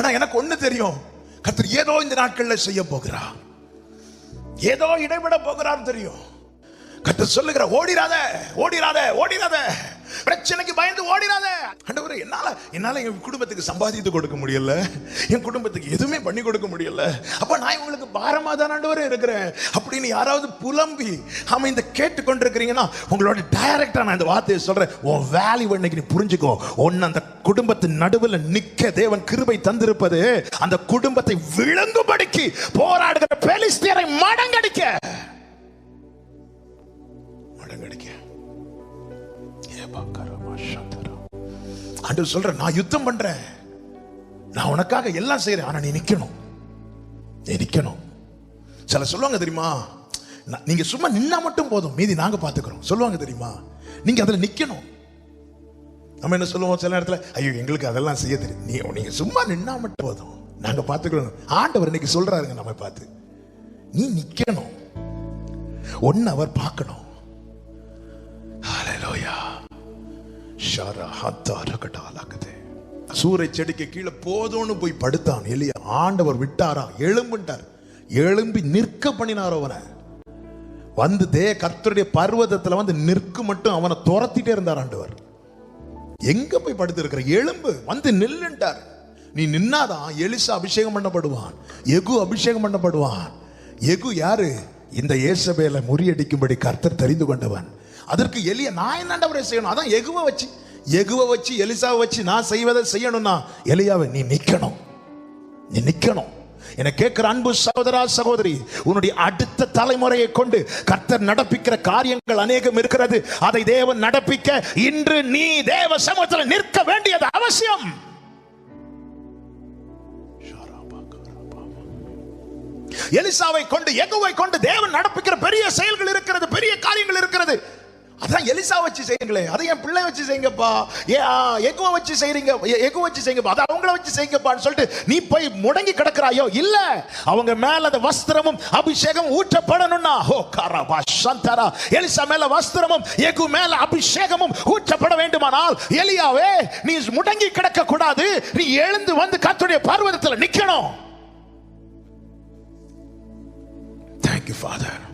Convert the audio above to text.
ஆனா எனக்கு ஒண்ணு தெரியும். கத்தர் ஏதோ இந்த நாட்கள்ல செய்ய போகிறார். ஏதோ இடைவிட போகிறார் தெரியும். கத்தர் சொல்லுகிற ஓடிராத ஓடிராத ஓடிராத. பிரச்சனைக்கு பயந்து ஓடிடாத ஆண்டவரே என்னால என்னால என் குடும்பத்துக்கு சம்பாதித்து கொடுக்க முடியல. என் குடும்பத்துக்கு எதுவுமே பண்ணி கொடுக்க முடியல. அப்ப நான் இவங்களுக்கு பாரமா தான் ஆண்டவரே இருக்கிறேன். அப்படின்னு யாராவது புலம்பி ஆமா இந்த கேட்டு கொண்டிருக்கிறீங்கன்னா உங்களோட டைரக்டா நான் இந்த வார்த்தையை சொல்றேன். உன் வேல்யூ இன்னைக்கு நீ புரிஞ்சுக்கோ. ஒன்னு அந்த குடும்பத்தின் நடுவில் நிக்க தேவன் கிருபை தந்திருப்பது அந்த குடும்பத்தை விளங்கும்படிக்கு போராடுகிற பெலிஸ்தியரை மடங்கடிக்க. மடங்கடிக்க. ஆண்டவர் சொல்ற நான் யுத்தம் பண்றேன். நான் உனக்காக எல்லாம் செய்யறேன் ஆனா நீ நிக்கணும். நீ நிக்கணும். சில சொல்லுவாங்க தெரியுமா நான்- நீங்க சும்மா நின்னா மட்டும் போதும். மீதி நாங்க பாத்துக்கிறோம். சொல்லுவாங்க தெரியுமா நீங்க அதுல நிக்கணும். நம்ம என்ன சொல்லுவோம் சில நேரத்துல ஐயோ எங்களுக்கு அதெல்லாம் செய்ய தெரியும் நீ நீங்க சும்மா நின்னா மட்டும் போதும். நாங்க பாத்துக்கிறோம். ஆண்டவர் இன்னைக்கு சொல்றாருங்க நம்ம பார்த்து. நீ நிக்கணும். ஒன்னு அவர் பார்க்கணும் ஷாரா ஹத்தா ரகடாலகதே சூரை செடிக்கு கீழே போதும்னு போய் படுத்தான் எலியா. ஆண்டவர் விட்டாரா? எழும்புட்டார் எழும்பி நிற்க பண்ணினார் அவனை. வந்து தே கர்த்தருடைய பர்வதத்துல வந்து நிற்க மட்டும் அவனை துரத்திட்டே இருந்தார் ஆண்டவர். எங்க போய் படுத்திருக்கிற? எலும்பு வந்து நில்லுண்டார். நீ நின்னாதான் எலிசா அபிஷேகம் பண்ணப்படுவான். எகு அபிஷேகம் பண்ணப்படுவான். எகு யாரு? இந்த இயேசபேலை முறியடிக்கும்படி கர்த்தர் தெரிந்து கொண்டவன். அதற்கு எலிய நான் என்னண்டவரை செய்யணும்? அதான் எகுவ வச்சு. எகுவ வச்சு எலிசாவை வச்சு நான் செய்வதை செய்யணும்னா எலியாவை நீ நிக்கணும். நீ நிற்கணும் என கேட்கிற அன்பு சகோதரா சகோதரி உன்னுடைய அடுத்த தலைமுறையை கொண்டு கர்த்தர் நடப்பிக்கிற காரியங்கள் அநேகம் இருக்கிறது. அதை தேவன் நடப்பிக்க இன்று நீ தேவ சமூகத்தில் நிற்க வேண்டியது அவசியம். எலிசாவை கொண்டு எகுவை கொண்டு தேவன் நடப்பிக்கிற பெரிய செயல்கள் இருக்கிறது. அதான் எலிசா வச்சு செய்யுங்களே. அதை என் பிள்ளை வச்சு செய்யுங்கப்பா. ஏ எகுவை வச்சு செய்றீங்க. எகு வச்சு செய்யுங்கப்பா. அதை அவங்கள வச்சு செய்யுங்கப்பான்னு சொல்லிட்டு நீ போய் முடங்கி கிடக்குறாயோ? இல்ல. அவங்க மேல அந்த வஸ்திரமும் அபிஷேகம் ஊற்றப்படணும்னா. ஹோ காரபா சந்தரா. எலிசா மேல வஸ்திரமும் எகு மேல அபிஷேகமும் ஊற்றப்பட வேண்டுமானால் எலியாவே நீ முடங்கி கிடக்க கூடாது நீ எழுந்து வந்து கத்துடைய பர்வதத்தில் நிக்கணும். Thank you, Father.